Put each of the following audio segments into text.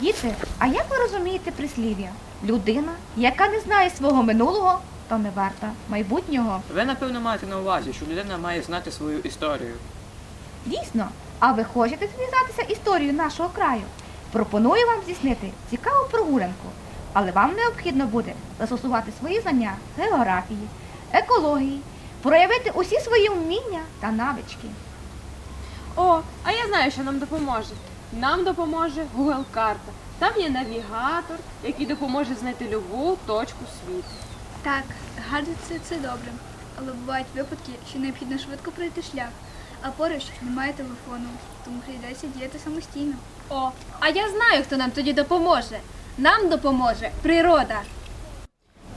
Діти, а як ви розумієте прислів'я? Людина, яка не знає свого минулого, то не варта майбутнього. Ви, напевно, маєте на увазі, що людина має знати свою історію. Дійсно, а ви хочете дізнатися історію нашого краю? Пропоную вам здійснити цікаву прогулянку, але вам необхідно буде застосувати свої знання географії, екології, проявити усі свої вміння та навички. О, а я знаю, що нам допоможе. Нам допоможе Google карта. Там є навігатор, який допоможе знайти любу точку світу. Так, гаджети це добре, але бувають випадки, що необхідно швидко пройти шлях, а поруч немає телефону, тому прийдеться діяти самостійно. О, а я знаю, хто нам тоді допоможе. Нам допоможе природа.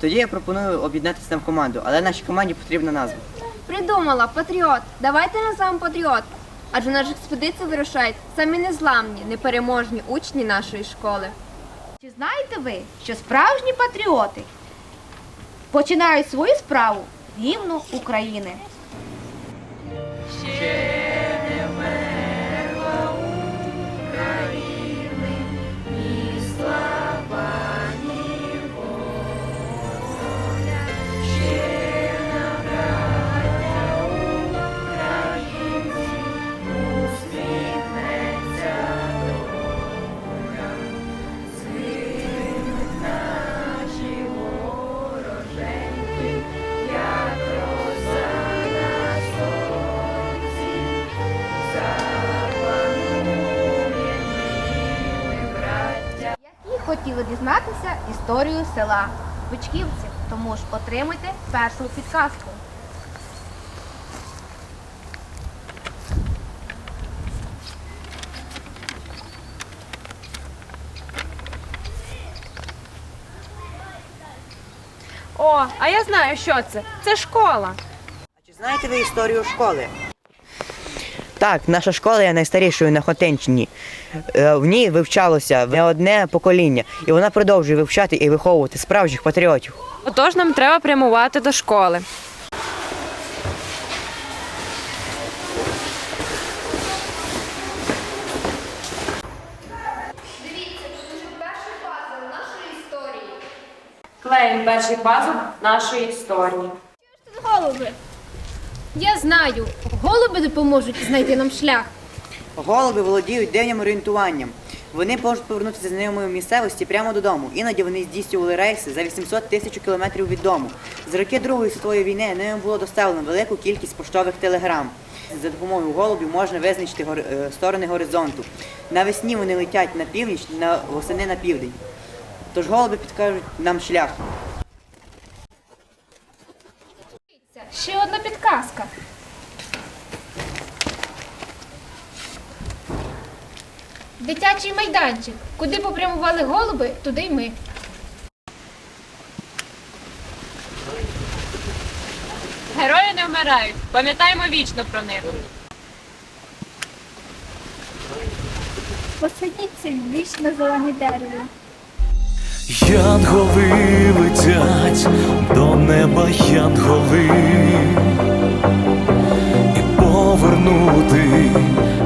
Тоді я пропоную об'єднатися нам в команду, але нашій команді потрібна назва. Придумала, патріот. Давайте назвемо патріот. Адже на експедицію вирушають самі незламні, непереможні учні нашої школи. Чи знаєте ви, що справжні патріоти починають свою справу гімну України? Хотіли дізнатися історію села Бичківці, тому ж отримуйте першу підказку. О, а я знаю, що це. Це школа. А чи знаєте ви історію школи? Так, наша школа є найстарішою на Хотинщині. Е, В ній вивчалося не одне покоління, і вона продовжує вивчати і виховувати справжніх патріотів. Отож нам треба прямувати до школи. Дивіться, тут уже перший пазл нашої історії. Клеїмо перший пазл нашої історії. Голуби! Я знаю, голуби допоможуть знайти нам шлях. Голуби володіють дивним орієнтуванням. Вони можуть повернутися з знайомої місцевості прямо додому. Іноді вони здійснювали рейси за 800 тисяч кілометрів від дому. За роки Другої світової війни ними було доставлено велику кількість поштових телеграм. За допомогою голубів можна визначити е, сторони горизонту. Навесні вони летять на північ, на восени на південь. Тож голуби підкажуть нам шлях. Підказка. Дитячий майданчик. Куди попрямували голуби, туди й ми. Герої не вмирають. Пам'ятаємо вічно про них. Посадіться вічно зелене дерево. Янголи летять до неба янголи, повернути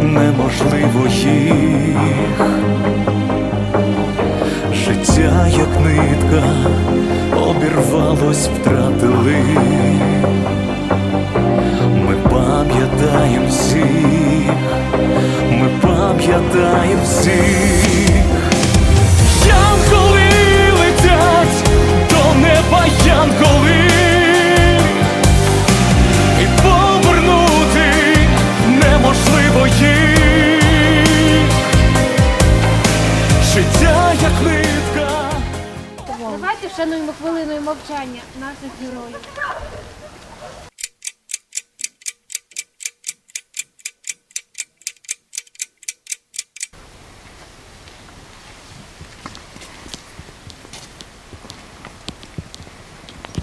неможливо їх. Життя, як нитка, обірвалось, втратили. Ми пам'ятаємо всіх, ми пам'ятаємо всіх. Янголи летять до неба янголи мовчання наших героїв.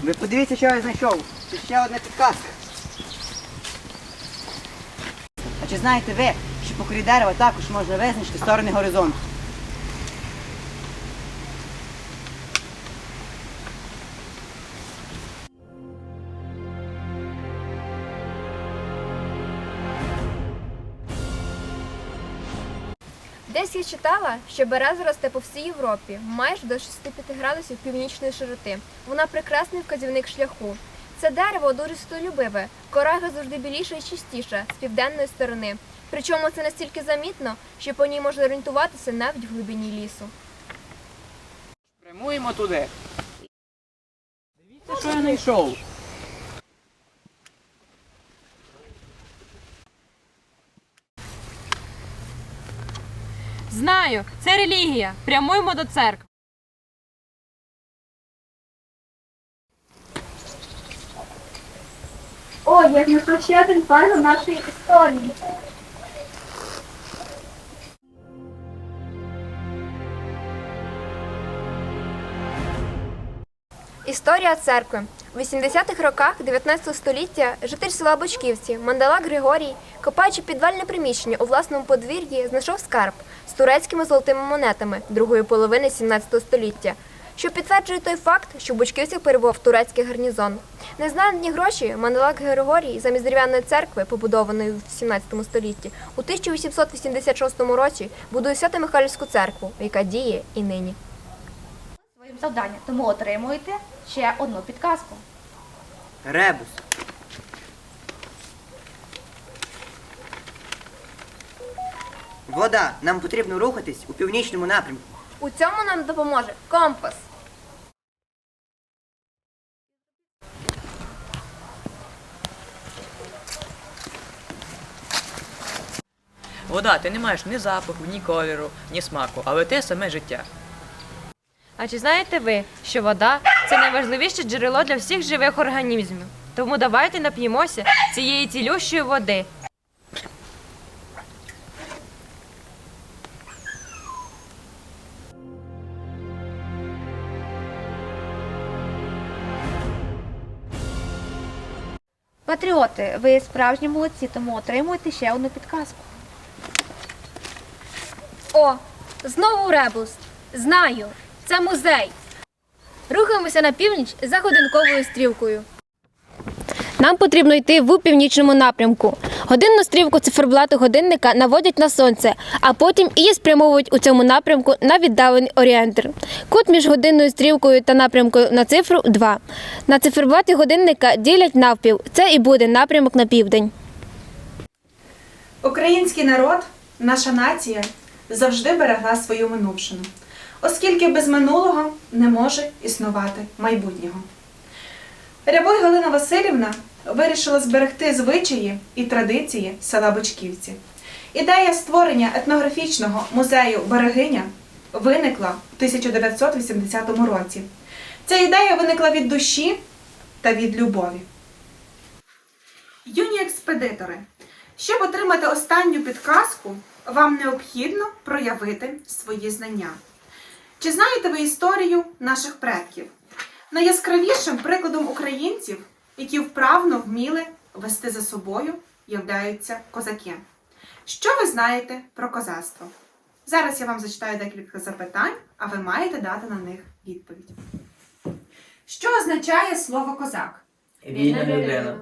Ви подивіться, що я знайшов. Це ще одна підказка. А чи знаєте ви, що по дерева також можна визначити сторони горизонту? Десь я читала, що береза росте по всій Європі, майже до 65 градусів північної широти. Вона прекрасний вказівник шляху. Це дерево дуже світолюбиве, кора завжди біліша і чистіша з південної сторони. Причому це настільки замітно, що по ній можна орієнтуватися навіть в глибині лісу. Прямуємо туди. Дивіться, що я знайшов. Знаю, це релігія. Прямуємо до церкви. О, як ми ще один файл нашої історії. Історія церкви. У 80-х роках 19 століття житель села Бочківці Мандалак Григорій, копаючи підвальне приміщення у власному подвір'ї, знайшов скарб з турецькими золотими монетами другої половини 17 століття, що підтверджує той факт, що в Бочківцях перебував турецький гарнізон. Незнані гроші Мандалак Григорій замість дерев'яної церкви, побудованої в 17 столітті, у 1886 році будує Свято-Михайлівську церкву, яка діє і нині. Своїм завданням, тому отримуєте ще одну підказку. Ребус. Вода. Нам потрібно рухатись у північному напрямку. У цьому нам допоможе компас. Вода, ти не маєш ні запаху, ні кольору, ні смаку, але ти саме життя. А чи знаєте ви, що вода це найважливіше джерело для всіх живих організмів? Тому давайте нап'ємося цієї цілющої води. Патріоти, ви справжні молодці, тому отримуєте ще одну підказку. О, знову ребус. Знаю, це музей. Рухаємося на північ за годинковою стрілкою. Нам потрібно йти в північному напрямку. Годинну стрілку циферблату годинника наводять на сонце, а потім її спрямовують у цьому напрямку на віддалений орієнтир. Кут між годинною стрілкою та напрямкою на цифру 2. На циферблаті годинника ділять навпіл. Це і буде напрямок на південь. Український народ, наша нація, завжди берегла свою минувшину, оскільки без минулого не може існувати майбутнього. Рябой Галина Васильівна вирішила зберегти звичаї і традиції села Бочківці. Ідея створення етнографічного музею Берегиня виникла в 1980 році. Ця ідея виникла від душі та від любові. Юні експедитори, щоб отримати останню підказку, вам необхідно проявити свої знання. Чи знаєте ви історію наших предків? Найяскравішим прикладом українців, які вправно вміли вести за собою, являються козаки. Що ви знаєте про козацтво? Зараз я вам зачитаю декілька запитань, а ви маєте дати на них відповідь. Що означає слово козак? Вільна людина.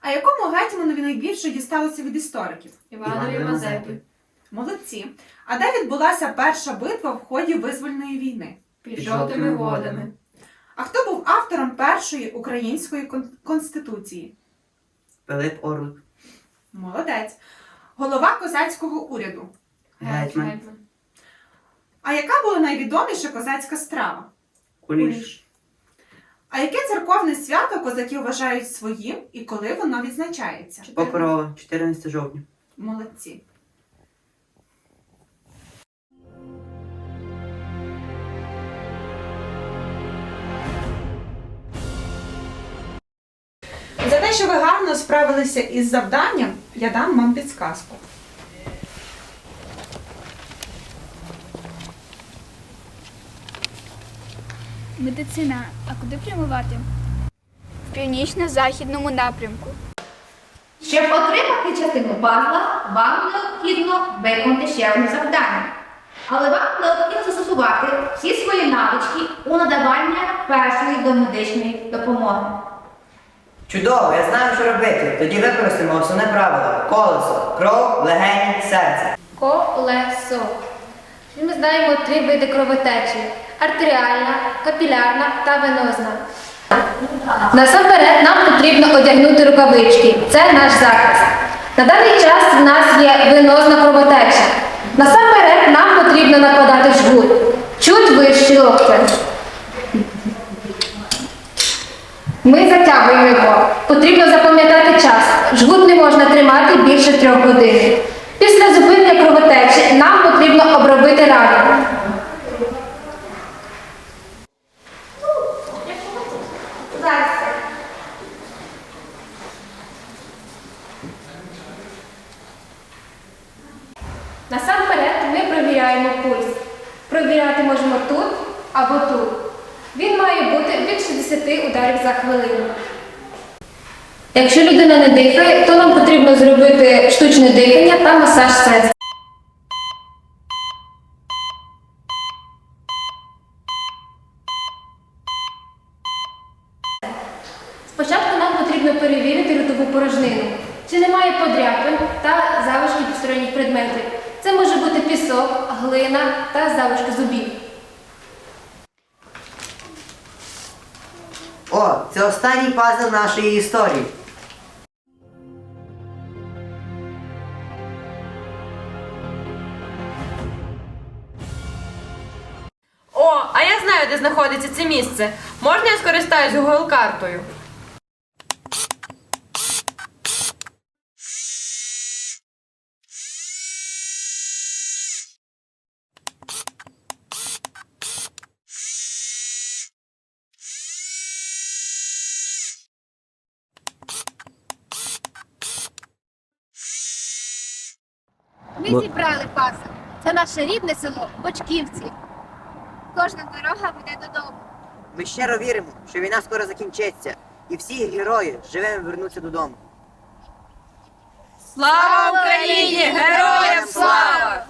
А якому гетьманові найбільше дісталося від істориків? Іванові Мазепі. Молодці. А де відбулася перша битва в ході визвольної війни? Під жовтими водами. А хто був автором першої української конституції? Пилип Орук. Молодець. Голова козацького уряду. Гетьман. А яка була найвідоміша козацька страва? Куліш. А яке церковне свято козаки вважають своїм і коли воно відзначається? Покрова. 14 жовтня. Молодці. Те, що ви гарно справилися із завданням, я дам вам підсказку. Медицина. А куди прямувати? В північно-західному напрямку. Щоб отримати частину пазла, вам необхідно виконати ще одне завдання. Але вам необхідно застосувати всі свої навички у надавання першої домедичної допомоги. Чудово, я знаю, що робити. Тоді використаємо основне правило. Колесо, кров, легені, серце. Колесо. Ми знаємо три види кровотечі: артеріальна, капілярна та венозна. Насамперед нам потрібно одягнути рукавички. Це наш захист. На даний час в нас є венозна кровотеча. Насамперед нам потрібно накладати жгут. Чуть вищий локтя. Ми затягуємо його. Потрібно запам'ятати час. Жгут не можна тримати більше трьох годин. Після зупинення кровотечі нам потрібно обробити рану. Насамперед ми провіряємо пульс. Провіряти можемо тут або тут. Він має бути від 60 ударів за хвилину. Якщо людина не дихає, то нам потрібно зробити штучне дихання та масаж серця. Спочатку нам потрібно перевірити ротову порожнину, чи немає подряпин та залишків посторонніх предметів. Це може бути пісок, глина та залишки зубів. О, це останній пазл нашої історії. О, а я знаю, де знаходиться це місце. Можна я скористаюсь Google картою? Ми зібрали пасок. Це наше рідне село Бочківці. Кожна дорога веде додому. Ми щиро віримо, що війна скоро закінчиться, і всі герої живими вернуться додому. Слава Україні! Героям слава!